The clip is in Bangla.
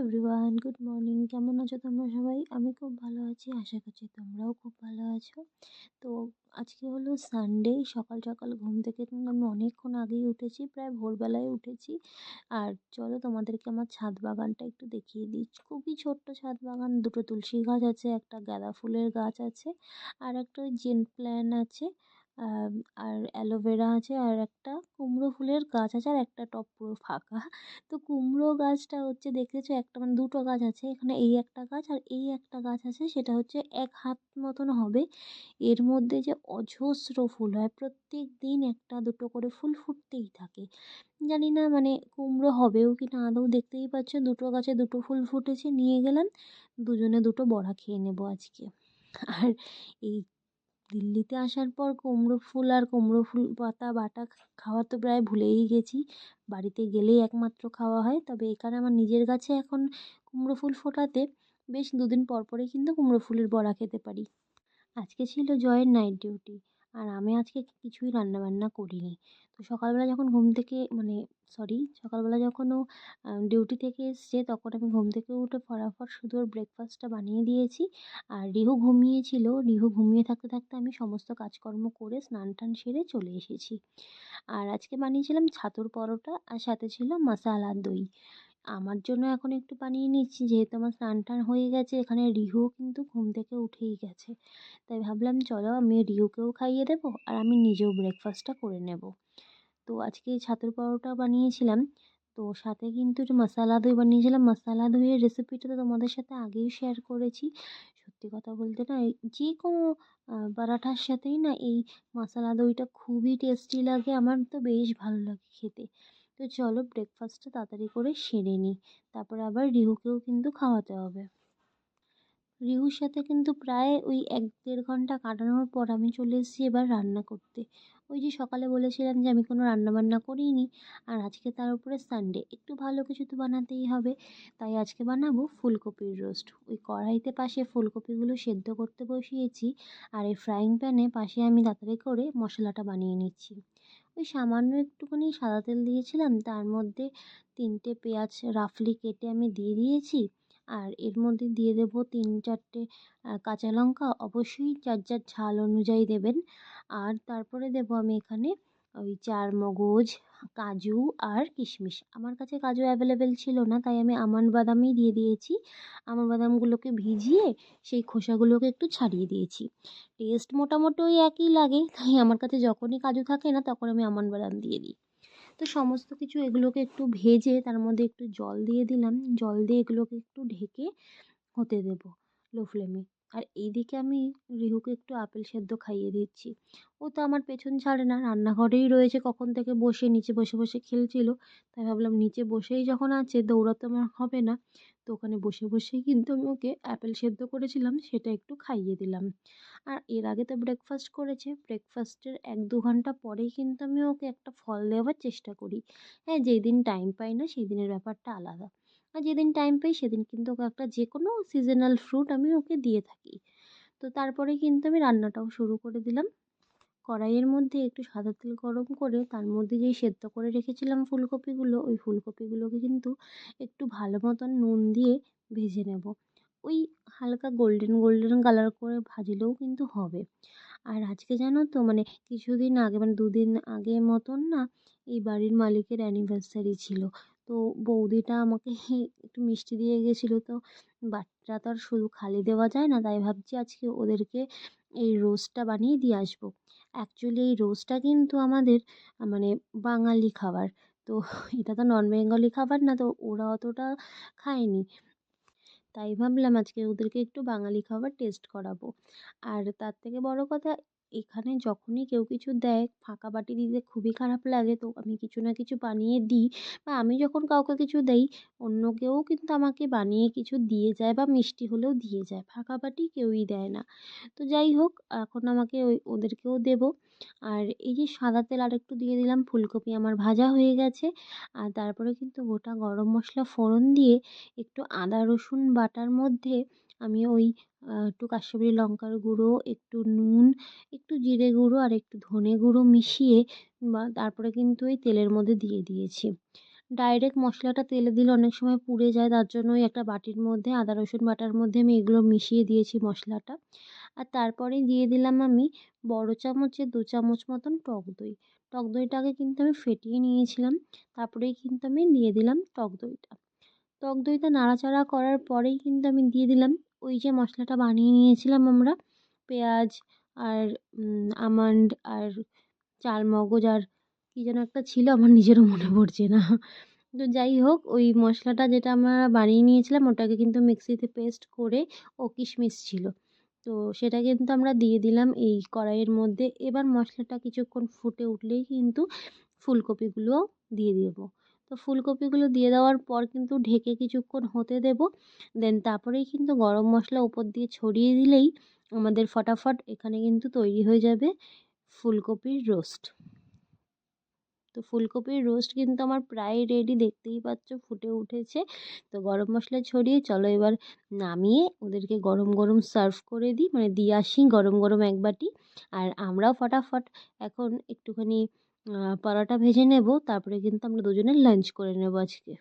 এভরিওয়ান গুড মর্নিং কেমন আছো তোমরা সবাই? আমি খুব ভালো আছি, আশা করছি তোমরাও খুব ভালো আছো। তো আজকে হলো সানডে সকাল সকাল ঘুম থেকে আমি অনেকক্ষণ আগেই উঠেছি, প্রায় ভোরবেলায় উঠেছি। আর চলো তোমাদেরকে আমার ছাদ বাগানটা একটু দেখিয়ে দিই। খুবই ছোট্ট ছাদ বাগান, দুটো তুলসী গাছ আছে, একটা গাঁদা ফুলের গাছ আছে, আর একটা ওই জেন প্ল্যান আছে। আর অ্যালোভেরা আছে আর একটা কুমড়ো ফুলের গাছ আছে আর একটা টব পুরো ফাঁকা। তো কুমড়ো গাছটা হচ্ছে দেখেছ একটা মানে দুটো গাছ আছে, এখানে এই একটা গাছ আর এই একটা গাছ আছে, সেটা হচ্ছে এক হাত মতন হবে। এর মধ্যে যে অজস্র ফুল হয় প্রত্যেক দিন একটা দুটো করে ফুল ফুটতেই থাকে। জানি না মানে কুমড়ো হবেও কি না, আদৌ দেখতেই পাচ্ছ দুটো গাছে দুটো ফুল ফুটেছে, নিয়ে গেলাম, দুজনে দুটো বড়া খেয়ে নেব আজকে। আর এই দিল্লিতে আসার পর কুমড়ো ফুল আর কুমড়ো ফুল পাতা বাটা খাওয়া তো প্রায় ভুলেই গেছি। বাড়িতে গেলেই একমাত্র খাওয়া হয়। তবে এখানে আমার নিজের গাছে এখন কুমড়ো ফুল ফোটাতে বেশ দুদিন পর পরেই কিন্তু কুমড়ো ফুলের বড়া খেতে পারি। আজকে ছিল জয়ের নাইট ডিউটি। আর আমি আজকে কিছুই রান্নাবান্না করিনি। তো সকালবেলা যখন ঘুম থেকে মানে সরি সকালবেলা যখন ও ডিউটি থেকে এসছে তখন আমি ঘুম থেকে উঠে ফটাফট শুধু ওর ব্রেকফাস্টটা বানিয়ে দিয়েছি। আর রিহু ঘুমিয়েছিল, রিহু ঘুমিয়ে থাকতে থাকতে আমি সমস্ত কাজকর্ম করে স্নান টান সেরে চলে এসেছি। আর আজকে বানিয়েছিলাম ছাতুর পরোটা আর সাথে ছিল মশালা দই। আমার জন্য এখন একটু বানিয়ে নিচ্ছি। যেহেতু আমার স্নান টান হয়ে গেছে, এখানে রিহুও কিন্তু ঘুম থেকে উঠেই গেছে। তাই ভাবলাম, চলো আমি রিহুকেও খাইয়ে দেবো আর আমি নিজেও ব্রেকফাস্টটা করে নেব। তো আজকে ছাতুর পরোটা বানিয়েছিলাম। তো সাথে কিন্তু মশালা দই বানিয়েছিলাম, মশালা দইয়ের রেসিপিটা তো তোমাদের সাথে আগেই শেয়ার করেছি। সত্যি কথা বলতে না যে কোনো পরাঠার সাথেই না এই মশালা দইটা খুবই টেস্টি লাগে। আমার তো বেশ ভালো লাগে খেতে। তো চলো ব্রেকফাস্টটা তাড়াতাড়ি করে সেরে নিই। তারপরে আবার রিহুকেও কিন্তু খাওয়াতে হবে। রিহুর সাথে কিন্তু প্রায় ওই এক দেড় ঘণ্টা কাটানোর পর আমি চলে এসেছি এবার রান্না করতে। ওই যে সকালে বলেছিলাম যে আমি কোনো রান্নাবান্না করিনি, আর আজকে তার উপরে সানডে একটু ভালো কিছু তো বানাতেই হবে। তাই আজকে বানাবো ফুলকপির রোস্ট ওই কড়াইতে পাশে ফুলকপিগুলো সেদ্ধ করতে বসিয়েছি, আর এই ফ্রাইং প্যানে পাশে আমি তাড়াতাড়ি করে মশলাটা বানিয়ে নিচ্ছি। ওই সামান্য একটুখানি সাদা তেল দিয়েছিলাম। তার মধ্যে তিনটে পেঁয়াজ রাফলি কেটে আমি দিয়ে দিয়েছি। আর এর মধ্যে দিয়ে দেব তিন চারটে কাঁচা লঙ্কা। অবশ্যই চার যার ঝাল অনুযায়ী দেবেন। আর তারপরে দেবো আমি এখানে ওই চারমগজ কাজু আর কিশমিশ। আমার কাছে কাজু অ্যাভেলেবেল ছিল না, তাই আমি আমন্ড বাদামই দিয়ে দিয়েছি। আমন্ড বাদামগুলোকে ভিজিয়ে সেই খোসাগুলোকে একটু ছাড়িয়ে দিয়েছি। টেস্ট মোটামুটি ওই একই লাগে, তাই আমার কাছে যখনই কাজু থাকে না, তখন আমি আমন্ড বাদাম দিয়ে দিই। তো সমস্ত কিছু এগুলোকে একটু ভেজে, তার মধ্যে একটু জল দিয়ে দিলাম। জল দিয়ে এগুলোকে একটু ঢেকে হতে দেবো লো ফ্লেমে আর এইদিকে আমি রিহুকে একটু আপেল সেদ্ধ খাইয়ে দিচ্ছি। ও তো আমার পেছন ছাড়ে না, রান্নাঘরেই রয়েছে কখন থেকে বসে, নিচে বসে বসে খেলছিল। তাই ভাবলাম নিচে বসেই যখন আছে দৌড়াতে আমার হবে না, তো ওখানে বসে, বসেই কিন্তু আমি ওকে অ্যাপেল সেদ্ধ করেছিলাম, সেটা একটু খাইয়ে দিলাম। আর এর আগে তো ব্রেকফাস্ট করেছে ব্রেকফাস্টের এক দু ঘণ্টা পরেই কিন্তু আমি ওকে একটা ফল দেওয়ার চেষ্টা করি। হ্যাঁ যেই দিন টাইম পাই না, সেই দিনের ব্যাপারটা আলাদা। আর যেদিন টাইম পাই সেদিন কিন্তু ওকে একটা যে কোনো সিজনাল ফ্রুট আমি ওকে দিয়ে থাকি। তো তারপরে কিন্তু আমি রান্নাটাও শুরু করে দিলাম। কড়াইয়ের মধ্যে একটু সাদা তেল গরম করে তার মধ্যে যেই সেদ্ধ করে রেখেছিলাম ফুলকপিগুলো, ওই ফুলকপিগুলোকে কিন্তু একটু ভালো মতন নুন দিয়ে ভেজে নেব। ওই হালকা গোল্ডেন গোল্ডেন কালার করে ভাজলেও কিন্তু হবে। আর আজকে জানো তো মানে কিছুদিন আগে মানে দুদিন আগে মতন না, এই বাড়ির মালিকের অ্যানিভার্সারি ছিল। তো বৌদিটা আমাকে একটু মিষ্টি দিয়ে গেছিল তো বাচ্চা তো আর শুধু খালি দেওয়া যায় না, তাই ভাবছি আজকে ওদেরকে এই রোস্টটা বানিয়ে দিয়ে আসব। অ্যাকচুয়ালি এই রোস্টটা কিন্তু আমাদের মানে বাঙালি খাবার, তো এটা তো নন বেঙ্গলি খাবার না, তো ওরা অতটা খায়নি। তাই ভাবলাম আজকে ওদেরকে একটু বাঙালি খাবার টেস্ট করাবো। আর তার থেকে বড় কথা এখানে যখনই কেউ কিছু দেয়, ফাঁকা বাটি দিতে খুবই খারাপ লাগে। তো আমি কিছু না কিছু বানিয়ে দিই বা আমি যখন কাউকে কিছু দেই অন্য কেউ কিন্তু আমাকে বানিয়ে কিছু দিয়ে যায় বা মিষ্টি হলেও দিয়ে যায়। ফাঁকা বাটি কেউই দেয় না। তো যাই হোক, এখন আমাকে ওই ওদেরকেও দেবো। আর এই যে সাদা তেল আরেকটু দিয়ে দিলাম, ফুলকপি আমার ভাজা হয়ে গেছে। আর তারপরে কিন্তু গোটা গরম মশলা ফোড়ন দিয়ে একটু আদা, রসুন বাটার মধ্যে আমি ওই একটু কাশ্মীরি লঙ্কার গুঁড়ো, একটু নুন, একটু জিরে গুঁড়ো আর একটু ধনে গুঁড়ো মিশিয়ে, বা তারপরে কিন্তু ওই তেলের মধ্যে দিয়ে দিয়েছি। ডাইরেক্ট মশলাটা তেলে দিলে অনেক সময় পুড়ে যায়, তার জন্য ওই একটা বাটির মধ্যে, আদা, রসুন বাটার মধ্যে আমি এগুলো মিশিয়ে দিয়েছি মশলাটা। আর তারপরে দিয়ে দিলাম আমি বড় চামচে দু চামচ মতন টক দই। টক দইটাকে কিন্তু আমি ফেটিয়ে নিয়েছিলাম, তারপরেই কিন্তু আমি দিয়ে দিলাম টক দইটা। টক দইটা নাড়াচাড়া করার পরেই কিন্তু আমি দিয়ে দিলাম ওই যে মশলাটা বানিয়ে নিয়েছিলাম আমরা, পেঁয়াজ আর আমন্ড আর চারমগজ আর কী যেন একটা ছিল, আমার নিজেরও মনে পড়ছে না। তো যাই হোক, ওই মশলাটা যেটা আমরা বানিয়ে নিয়েছিলাম, ওটাকে কিন্তু মিক্সিতে পেস্ট করে ও কিশমিশ ছিল। তো সেটা কিন্তু আমরা দিয়ে দিলাম এই কড়াইয়ের মধ্যে। এবার মশলাটা কিছুক্ষণ ফুটে উঠলেই কিন্তু ফুলকপিগুলোও দিয়ে দেবো। তো ফুলকপিগুলো দিয়ে দেওয়ার পর কিন্তু ঢেকে কিছুক্ষণ হতে দেবো। দেন তারপরেই কিন্তু গরম মশলা উপর দিয়ে ছড়িয়ে দিলেই আমাদের ফটাফট এখানে কিন্তু তৈরি হয়ে যাবে ফুলকপির রোস্ট। তো ফুলকপির রোস্ট কিন্তু আমার প্রায় রেডি দেখতেই পাচ্ছ, ফুটে উঠেছে। তো গরম মশলা ছড়িয়ে চলো এবার নামিয়ে ওদেরকে গরম গরম সার্ভ করে দিই। মানে দিয়ে আসি গরম গরম এক বাটি। আর আমরাও ফটাফট এখন একটুখানি পরোটা ভেজে নেব তারপরে কিন্তু আমরা দুজনে লাঞ্চ করে নেব আজকে।